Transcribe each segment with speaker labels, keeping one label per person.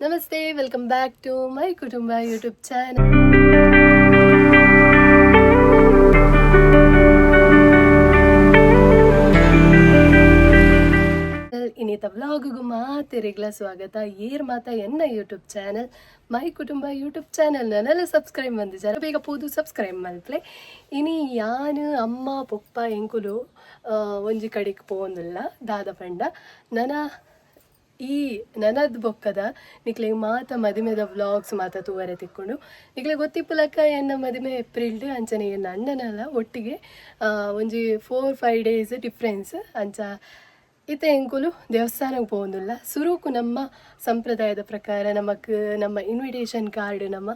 Speaker 1: ನಮಸ್ತೆ welcome back to my ಕುಟುಂಬ YouTube channel ಇನ್ನಿತ ವ್ಲಾಗ್ಗೂ ಮಾತಿರಿಗ್ಲ ಸ್ವಾಗತ. ಏರ್ ಮಾತ ಎನ್ನ ಯೂಟ್ಯೂಬ್ ಚಾನಲ್ ಮೈ ಕುಟುಂಬ ಯೂಟ್ಯೂಬ್ ಚಾನಲ್ ನನ್ನೆಲ್ಲ ಸಬ್ಸ್ಕ್ರೈಬ್ ಬಂದಿದ್ದಾರೆ ಬೇಗ ಪೋದು ಸಬ್ಸ್ಕ್ರೈಬ್ ಮಾಡ್ಲೆ ಇನಿ ಯಾನು ಅಮ್ಮ, ಪೊಪ್ಪ ಎಂಕುಲು ಒಂಜಿ ಕಡೆಗೆ ಪೋಂದಿಲ್ಲ ದಾದ ಪಂಡ. ನನ ಈ ನನದ್ ಬೊಕ್ಕದ ನಿಕ್ಲೆಗ್ ಮಾತ ಮದಿಮೆದ ವ್ಲಾಗ್ಸ್ ಮಾತ ತೂವರೆ ತಿಕ್ಕೊಂಡು ನಿಕ್ಲೆ ಗೊತ್ತಿಪ್ಪಲಕ್ಕ ಎನ್ನ ಮದಿಮೆ ಏಪ್ರಿಲ್ಡ್ ಅಂಚನೆ ಎನ್ನ ಅಣ್ಣನಲ್ಲ, ಒಟ್ಟಿಗೆ ಒಂಜಿ ಫೋರ್ ಫೈವ್ ಡೇಸ್ ಡಿಫ್ರೆನ್ಸ್ ಅಂಚ ಇತ್ತೆ ಎಂಕುಲು ದೇವಸ್ಥಾನಕ್ಕೆ ಪೋವೊಂದುಲ್ಲ. ಸುರುಕು ನಮ್ಮ ಸಂಪ್ರದಾಯದ ಪ್ರಕಾರ ನಮಕ್, ನಮ್ಮ ಇನ್ವಿಟೇಷನ್ ಕಾರ್ಡ್ ನಮ್ಮ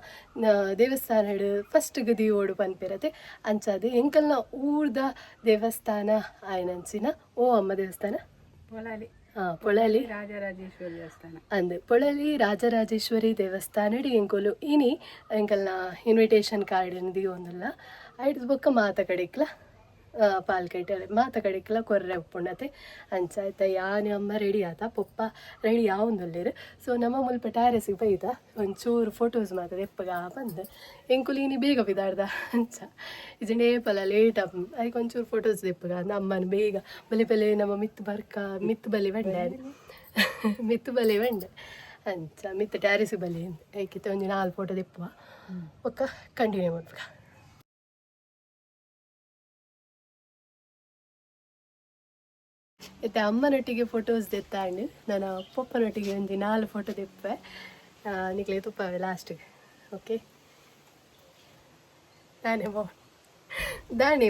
Speaker 1: ದೇವಸ್ಥಾನಡ್ ಫಸ್ಟ್ ಗದಿ ಓಡು ಪನ್ಪಿರತ್ತೆ. ಅಂಚಾದೆ ಎಂಕಲ್ನ ಊರ್ದ ದೇವಸ್ಥಾನ ಆಯ್ನಂಚಿನ ಓ ಅಮ್ಮ ದೇವಸ್ಥಾನ. ಒಳಾಲಿ ಪೊಳಲಿ
Speaker 2: ರಾಜರಾಜೇಶ್ವರಿ ದೇವಸ್ಥಾನ.
Speaker 1: ಅಂದೆ ಪೊಳಲಿ ರಾಜರಾಜೇಶ್ವರಿ ದೇವಸ್ಥಾನಡಿ ಎಂಕೊಲು ಇನಿ ಎಂಕಲ್ನ ಇನ್ವಿಟೇಷನ್ ಕಾರ್ಡ್ ಏನದು ಒಂದಲ್ಲ ಐಟ್ ಮಾತ ಕಡಿಕ್ಲಾ. ಪಾಲ್ಕೆಟ್ಟೆ ಮಾತ ಕಡೆಕ್ಲ ಕೊರ್ರೆ ಉಪ್ಪುಂಡತೆ ಅಂಚಾಯ್ತ ಯಾನೆ ಅಮ್ಮ ರೆಡಿ ಆತ ಪೊಪ್ಪ ರೆಡಿ ಯಾವೊಂದುಲ್ಲೇರು ಸೊ ನಮ್ಮ ಮುಲ್ಪ ಟ್ಯಾರೆಸಿಗೆ ಬೈದ ಒಂಚೂರು ಫೋಟೋಸ್ ಮಾತ್ರ ಎಪ್ಪಗ ಬಂದು. ಎಂಕುಲು ಇನಿ ಬೇಗ ಬಿದಾಡ್ದ ಅಂಚ. ಇಜಂಡೇ ನೇಪಲ ಲೇಟ್ ಅದಕ್ಕೆ ಒಂಚೂರು ಫೋಟೋಸ್ ದೆಪ್ಪಗ ಅಮ್ಮನ ಬೇಗ ಬಲೆ ಬಲೆ ನಮ್ಮ ಮಿತ್ ಬರ್ಕ ಮಿತ್ ಬಲೆ ಬಂಡೆ ಮಿತ್ತು ಬಲೆ ಬಂಡೆ ಅಂಚ ಮಿತ್ತು ಟ್ಯಾರಿಸಿ ಬಲೆ ಏಕಿತ್ತೆ ಒಂದು ನಾಲ್ಕು ಫೋಟೋ ದೆಪ್ಪುವ ಒಕ್ಕ ಕಂಟಿನ್ಯೂ ಮಾಡ್ಬೇಕ. ಮತ್ತೆ ಅಮ್ಮನೊಟ್ಟಿಗೆ ಫೋಟೋಸ್ ತೆತ್ತಾಂಡು ನಾನು ಪಪ್ಪನೊಟ್ಟಿಗೆ ಒಂದು ನಾಲ್ಕು ಫೋಟೋ ದೆಪ್ಪೆ ನಿಕ್ಲೆ ತುಪ್ಪವೆ ಲಾಸ್ಟಿಗೆ ಓಕೆ ದಾನೆ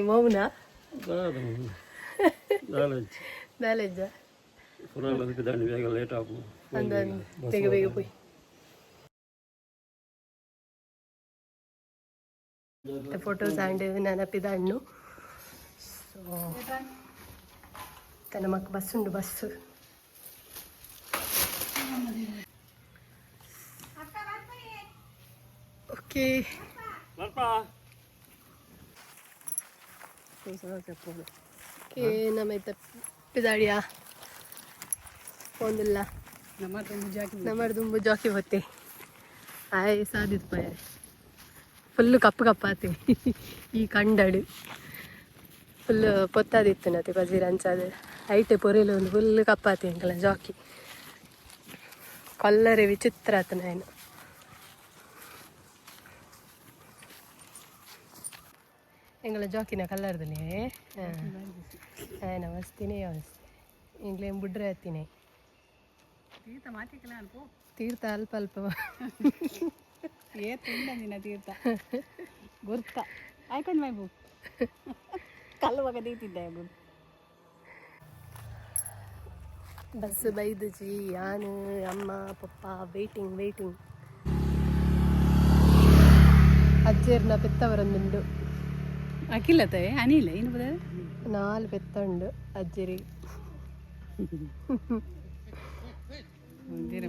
Speaker 1: ಮೌನ? ದಾನೆ ಮೌನ. ನಾಲೆಜ್ಜ
Speaker 3: ಬೇಗ
Speaker 1: ಬೇಗ ಪೋಯ್ ಫೋಟೋಸ್ ಆಂಡ್ ನೆನಪಿದ ಹಣ್ಣು ಸೊ ಇತ್ತ ನಮಕ್ ಬಸ್ ಉಂಡು ಬಸ್ಸು. ಓಕೆ ಓಕೆ ನಮ್ಮ ಇತ್ತ ಪಿದಾಡಿಯ ಒಂದಿಲ್ಲ. ನಮ್ಮರ್ ದುಂಬು ಜಾಕಿ ಬತ್ತೆ ಆಯ್ ಸಾಧಿತ್ ಪಾಯ. ಫುಲ್ಲು ಕಪ್ಪು ಕಪ್ಪಾತೆ. ಈ ಕಂಡಡು. ಫುಲ್ ಪೊತ್ತಾದಿತ್ತುನತ್ತೆ ಪಜೀರ ಅಂಚಾದ. ಐಟೆ ಪೊರೆಲು ಒಂದು ಫುಲ್ ಕಪ್ಪಾತಿ ಎಂಕಲ ಜಾಕಿ ಕೊಲ್ಲರೆ ವಿಚಿತ್ರ ಆತನ ಏನು ಎಂಗಳ ಜಾಕಿನ ಕಲ್ಲರ್ದಲ್ಲಿ ಹಾಂ? ಅವಸ್ತಿನೇ ಅವಸ್ಥೆ ಎಂಗ್ಲೇನು ಬುಡ್ರೆ ಹತ್ತಿನೇ
Speaker 2: ತೀರ್ಥ ಮಾತಿಕಲ್ಲ ಅಲ್ಪ
Speaker 1: ತೀರ್ಥ ಅಲ್ಪ ಅಲ್ಪ.
Speaker 2: ಏ ತುಂಬ ದಿನ ತೀರ್ಥ. ಗುರ್ತ. ಆಯ್ಕೊಂಡು ಮೈಬು ಕಲ್ಲು ಒಗದೀತಿದ್ದೆ
Speaker 1: ಬಸ್ ಬೈದು ಜಿ ಯಾನು ಅಮ್ಮ ಪಪ್ಪ ವೇಟಿಂಗ್ ವೇಟಿಂಗ್ ಅಜ್ಜೇರ್ನ ಪೆತ್ತವರೊಂದುಂಡು
Speaker 2: ಅಕ್ಕಿಲ್ಲತ್ತೆ ಅನಿಲ ಏನು ಬದ
Speaker 1: ನಾಲ್ ಪೆತ್ತ ಉಂಡು ಅಜ್ಜರಿ.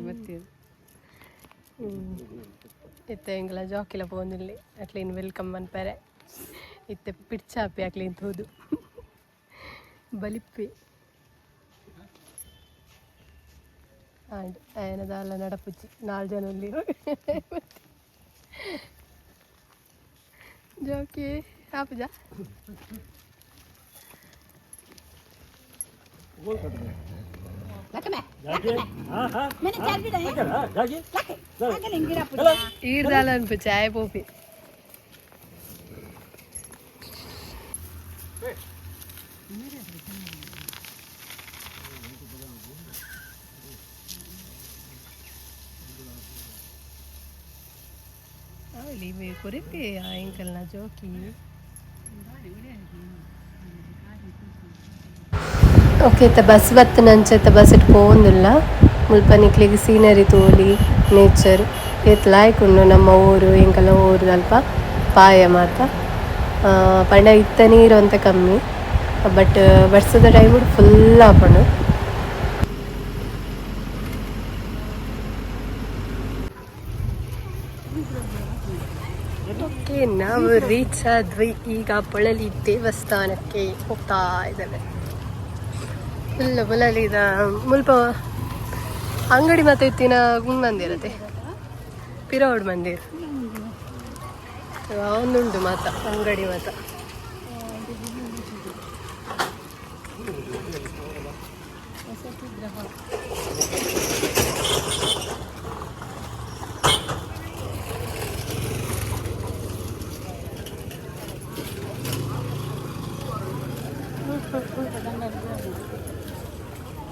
Speaker 2: ಬರ್ತೀವಿ
Speaker 1: ಇತ್ತೆ ಎಂಗಳ ಜಾಕಿಲ പോകുന്നില്ലേ അറ്റ്ലീൻ വെൽക്കം വൻ ಇತ್ತೆ ಪಿಡ್ಚಾಪಿ ಅಕ್ಲೀನ್ ತೋದು ಬಲಿಪ್ಪಿ ಆಂಡ್ ಆಯನದಾಲ ನಡಪುಚ್ಚಿ ನಾಲ್ ಜನ ಅಲ್ಲಿ ಜೋಕಿ ಆಪುಜ ఈడదాల అనిపించి ಎಳಿಬೇಕು ರೀತಿ ಆ ಜೋಕಿ. ಓಕೆ ಇತ್ತ ಬಸ್ ಬತ್ತು ನಂಚೆ ಬಸ್ ಇಟ್ಟು ಪೋಂದಿಲ್ಲ ಮುಲ್ಪ ನಿಕ್ಲಿಗೆ ಸೀನರಿ ತೋಲಿ ನೇಚರ್ ಏತ್ ಲಾಯ್ಕೊಂಡು ನಮ್ಮ ಊರು, ಎಂಕಲ ಊರು ಅಲ್ಪ ಪಾಯ ಮಾತ ಪಂಡ ಇತ್ತ ನೀರು ಅಂತ ಕಮ್ಮಿ. ಬಟ್ ಬರ್ಸದ ಟೈಮ್ ಫುಲ್ ಆಪಣ್ಣು ನಾವು ರೀಚ್ ಆದ್ವಿ. ಈಗ ಪೊಳಲಿ ದೇವಸ್ಥಾನಕ್ಕೆ ಹೋಗ್ತಾ ಇದ್ದೇವೆ. ಫುಲ್ ಪೊಳಲಿದ ಮುಲ್ಪ ಅಂಗಡಿ ಮತ್ತೆ ಇತ್ತಿನ ಗುಂಡ್ ಅದೆ ಪಿರೋಡ್ ಮಂದಿರ. ಒಂದುಂಟು ಮಾತ ಅಂಗಡಿ ಮಾತ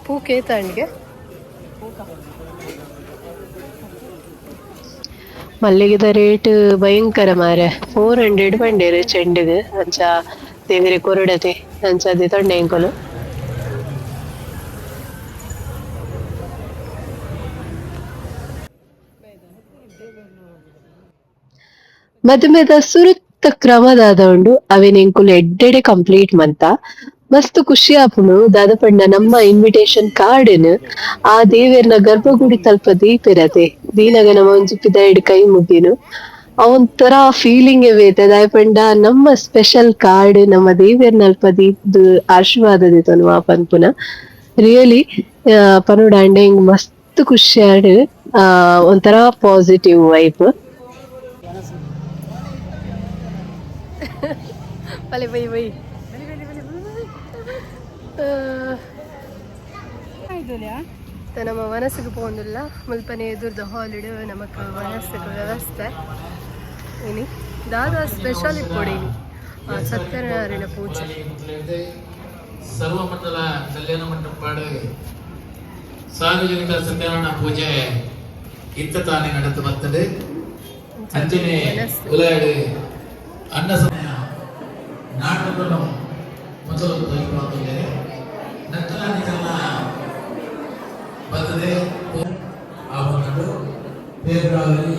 Speaker 1: ಪೂ ಕೇತಾಂಡಿಗೆ ಮಲ್ಲಿಗೆದ ರೇಟ್ ಭಯಂಕರ ಮಾರೆ ಫೋರ್ ಹಂಡ್ರೆಡ್ ಬಂಡೇರು ಚೆಂಡಿಗೆ. ಅಂಚ ದೇವರೆ ಕೊರಡತೆ ಅಂಚ ಅದೇ ತೊಂಡೆ ಎಂಕೊಲು ಮದುಮೆದ ಸುರುತ್ತ ಕ್ರಮದಾದ ಉಂಡು ಅವಿನ ಎಂಕುಲು ಎಡ್ಡೆಡೆ ಕಂಪ್ಲೀಟ್ ಮಂತ. ಮಸ್ತ್ ಖುಷಿ ಆಪುನು ದಾದ ಪಂಡ ನಮ್ಮ ಇನ್ವಿಟೇಷನ್ ಕಾರ್ಡ್ ಆ ದೇವೇರ್ನ ಗರ್ಭಗುಡಿ ತಲ್ಪ ದೀಪಿರತೆ ದೀನಗ ನಮ್ಮ ಒಂಜಿ ಪಿದಾಯಿಡ್ ಕೈ ಮುಗಿನು. ಅವಂತರ ಫೀಲಿಂಗ್ ಬೇತೆ. ದಾಯ ಪಂಡ ನಮ್ಮ ಸ್ಪೆಷಲ್ ಕಾರ್ಡ್ ನಮ್ಮ ದೇವೇರ್ನ ಅಲ್ಪ ದೀಪ್ ಆಶೀರ್ವಾದ ದೇತನು ಆ ಪನ್ಪುನ ರಿಯಲಿ ಪನುಡ ಅಂಡೆ ಹಿಂಗ್ ಮಸ್ತ್ ಖುಷಿ ಆಡ್. ಒಂಥರ ಪಾಸಿಟಿವ್ ವೈಬ್ ಬಲೆ ಬೈ ಬೈ
Speaker 2: ಆಯ್ತುಲ್ಯಾ
Speaker 1: ತ ನಮ್ಮ ಮನಸ್ಸಿಗೆ ಬಂದಿಲ್ಲ ಮುಲ್ಪನೆ ಎದುರ್ದ ಹಾಲಿಡ್ ನಮಕ್ ಮನಸ್ಸಿಗೆ ವ್ಯವಸ್ಥೆ. ಇನಿ ದಾದ ಸ್ಪೆಷಲ್ ಇಪ್ಪೊಡಿ ಸತ್ಯನಾರಾಯಣ ಪೂಜೆ.
Speaker 4: ಸರ್ವಮಂಡಲ ಕಲ್ಯಾಣ ಮಂಟಪಾಡು ಸಾರ್ವಜನಿಕ ಸತ್ಯನಾರಾಯಣ ಪೂಜೆ ಇತ್ತ ತಾನೇ ನಡೆದು ಬರ್ತದೆ. ಅಂಜನೇ ಉಲಾಡು ಅನ್ನ ನಾಟಕವನ್ನು ಮೊದಲು ತೆಗೆದುಕೊಳ್ಳುತ್ತಿದ್ದೇನೆ ನಂತರ ಇದೆಲ್ಲ ಬರ್ತದೆ ಆ ಒಂದು ಫೆಬ್ರವರಿ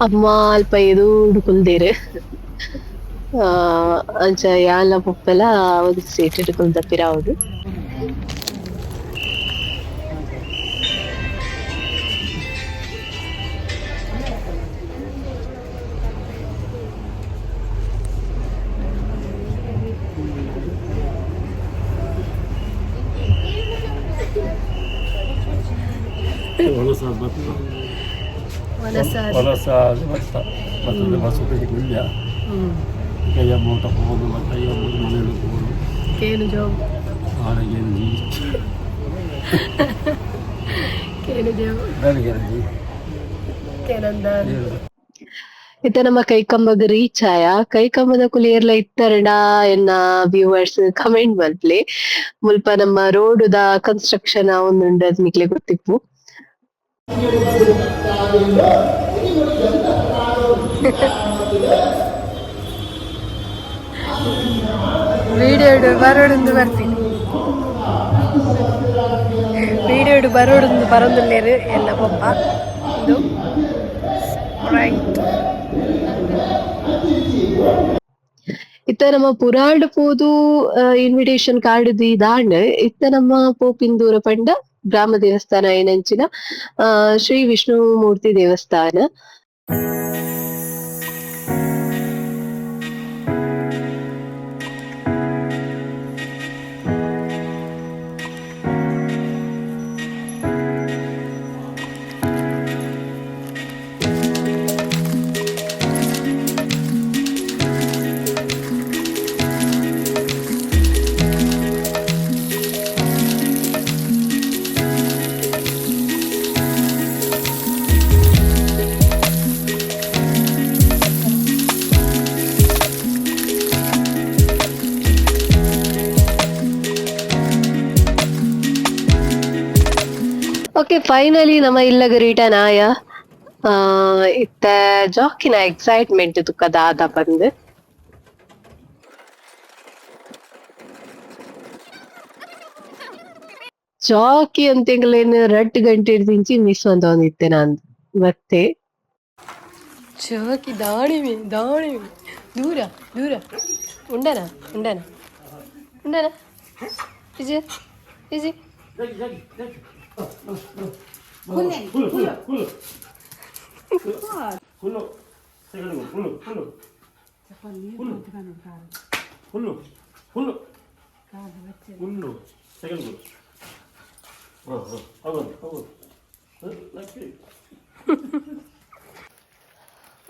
Speaker 1: ಅಮ್ಮ ಅಲ್ಪ ಇದು ಕುಲ್ದೇರು ಆ, ಅಂಚ ಯಾಲ ಪೊಪ್ಪೆಲ ಒಂದು ಸೀಟ್ ತಪ್ಪಿರ ತಪ್ಪಿರಾವುದು
Speaker 3: ಹೊಲಸ ಭತ್ತ
Speaker 1: ಮನಸ್ಸಾರಿ
Speaker 3: ಹೊಲಸ ಭತ್ತ ಭತ್ತದ ಬಸವಪೇಟೆ ಗುಳ್ಯ
Speaker 1: ಕೈ
Speaker 3: ಕೈಯ ಮೂಟ ಹೋಗೋದು ಮತ್ತೆ ಕೈಯ ಮನೆಯಲ್ಲಿ ಹೋಗೋದು
Speaker 1: ಕೇನು ಜೋಬ್
Speaker 3: ಆರಗೆಂಜಿ
Speaker 1: ಕೇನು ಜೋಬ್ ಇತ್ತ ನಮ್ಮ ಕೈಕಂಬಗ ರೀಚ್ ಆಯ ಕೈಕಂಬದ ಕುಲಿಯರ್ಲ ಇತ್ತರಡ ಎನ್ನ ವ್ಯೂವರ್ಸ್ ಕಮೆಂಟ್ ಮಲ್ಪ್ಲೆ ಮುಲ್ಪ ನಮ್ಮ ರೋಡ್ ದ ಕನ್ಸ್ಟ್ರಕ್ಷನ್ ಒಂದು ಅದ್ ನಿಕ್ಲೆ ಗೊತ್ತಿಪ್ಪು ವಿಡಿಯೋ ಬರೋಡೊಂದು ಬರ್ತೀನಿ ವಿಡಿಯೋ ಬರೋಡೊಂದು ಬರೋದಿಲ್ಲೇರು ಎಲ್ಲ ಪಪ್ಪ ಇದು ರೈಟ್ ಇತ್ತ ನಮ್ಮ ಪುರಾಡ್ ಪೋದು ಇನ್ವಿಟೇಷನ್ ಕಾರ್ಡ್ ದಿ ದಾಂಡ್ ಇತ್ತ ನಮ್ಮ ಪೋಪಿಂದೂರ ಪಂಡ ಗ್ರಾಮ ದೇವಸ್ಥಾನ ಏನಂಚಿನ ಶ್ರೀ ವಿಷ್ಣು ಮೂರ್ತಿ ದೇವಸ್ಥಾನ. ಓಕೆ ಫೈನಲಿ ನಮ್ಮ ಇಲ್ಲಗ ರಿಟರ್ನ್ ಆಯ? ಇತ್ತ ಜಾಕಿನ ಎಕ್ಸೈಟ್ಮೆಂಟ್ ತುಕ್ಕ ದಾದ ಬಂದು. ಜಾಕಿ ಅಂತೆಂಗ್ಲೇನು ರಟ್ ಗಂಟೆ ದಿಂಚಿ ಮಿಸ್ ಅಂತ ಒಂದಿತ್ತೆ ನಾನು ಮತ್ತೆ. ಜಾಕಿ ದಾಣಿಮೆ ದಾಣಿಮೆ ದೂರ ದೂರ. ಉಂಡನ ಉಂಡನ? ಉಂಡನ? ಇಜಿ ಇಜಿ
Speaker 3: ಹುಲ್ಲು ಹುಲ್ಲು ಹುಲ್ಲು ಹುಲ್ಲು ಹುಲ್ಲು ಹುಲ್ಲು ಹುಲ್ಲು ಹುಲ್ಲು ಸೆಗಣಿಗಳು ಹಾಂ ಹಾಂ ಹೌದು ಹೌದು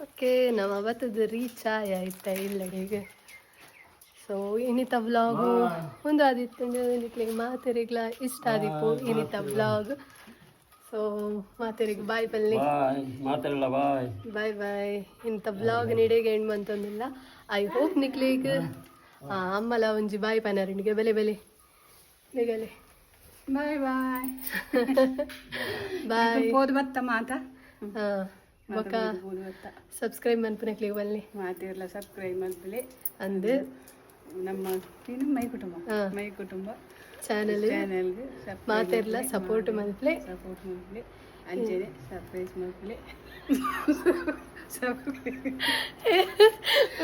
Speaker 1: ಓಕೆ ನಮ್ಮ ಅವತ್ತದು ರೀಚ್ ಆಯ್ತಾ ಇಲ್ಲಡೆಗೆ ಸೊ ಇನಿತ ವ್ಲಾಗು ಒಂದು ಆದಿತ್ತು ನಿಕ್ಲಿಗೆ ಮಾತೆರಿಗ್ಲ ಇಷ್ಟ ಆದಿಪ್ಪು ಇನಿತ ವ್ಲಾಗ್ ಸೊ ಮಾತೆರಿಗೆ ಬಾಯ್ ಬಲ್ಲಿ
Speaker 3: ಬಾಯ್ ಬಾಯ್
Speaker 1: ಇಂಥ ವ್ಲಾಗ್ ನಿಡೆಗೆ ಹೆಣ್ಣು ಅಂತಂದಿಲ್ಲ ಐ ಹೋಪ್ ನಿಕ್ಲಿಗೆ ಅಮ್ಮಲ ಒಂಜಿ ಬಾಯ್ ಪನರಣಿಗೆ ಬೆಲೆ ಬೆಲೆ. ಬೇಗಲೆ
Speaker 2: ಬಾಯ್ ಬಾಯ್
Speaker 1: ಬಾಯ್
Speaker 2: ಹೋದ್ ಬತ್ತ ಮಾತ?
Speaker 1: ಹಾಂ
Speaker 2: ಹೋದ್ ಬತ್ತ
Speaker 1: ಸಬ್ಸ್ಕ್ರೈಬ್ ಮನ್ಪುನಕ್ಲಿಗೆ ಬಲ್ಲಿ
Speaker 2: ಮಾತಿರ್ಲ ಸಬ್ಸ್ಕ್ರೈಬ್ ಮಾಡ್ಬಿಡಿ
Speaker 1: ಅಂದು.
Speaker 2: ನಮ್ಮ ಏನು ಮೈ ಕುಟುಂಬ.
Speaker 1: ಹಾ.
Speaker 2: ಮೈ ಕುಟುಂಬ
Speaker 1: ಚಾನಲ್
Speaker 2: ಚಾನೆಲ್ಗೆ
Speaker 1: ಮಾತೆರ್ಲ ಸಪೋರ್ಟ್ ಮಲ್ಪ್ಲೆ
Speaker 2: ಸಪೋರ್ಟ್ ಮಾಡ್ಬಿಡಿ ಅಂಚೆನೆ ಸರ್ಪ್ರೈಸ್ ಮಾಡ್ಬಿಡಿ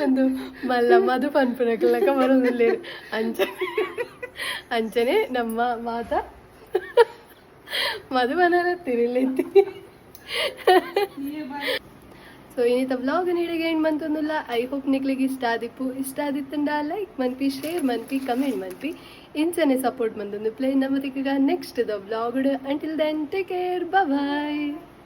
Speaker 1: ಒಂದು ಮಲ್ಲ ಮಧು ಪನ್ಪುನಕ್ಲಕ ಬರೋದಿಲ್ಲ. ಅಂಚ ಅಂಚನೆ ನಮ್ಮ ಮಾತ. ಮಧು ಮನರ ತಿರಿಲಿತ್ತಿ ಸೊ ಇನ್ನಿತ ಬ್ಲಾಗ್ ಹೇಳಿ ಏನು ಬಂತಂದಿಲ್ಲ ಐ ಹೋಪ್ ನಿಕ್ಲಿಗೆ ಇಷ್ಟ ಆದಿಪ್ಪು ಇಷ್ಟ ಆದಿತ್ತಂಡ ಲೈಕ್ ಮನ್ಪಿ ಶೇರ್ ಮನ್ಪಿ ಕಮೆಂಟ್ ಮನ್ಪಿ. ಇಂಚನೆ ಸಪೋರ್ಟ್ ಬಂದೊಂದು play ನಮ್ಮದಿಗ next the blog until then take care bye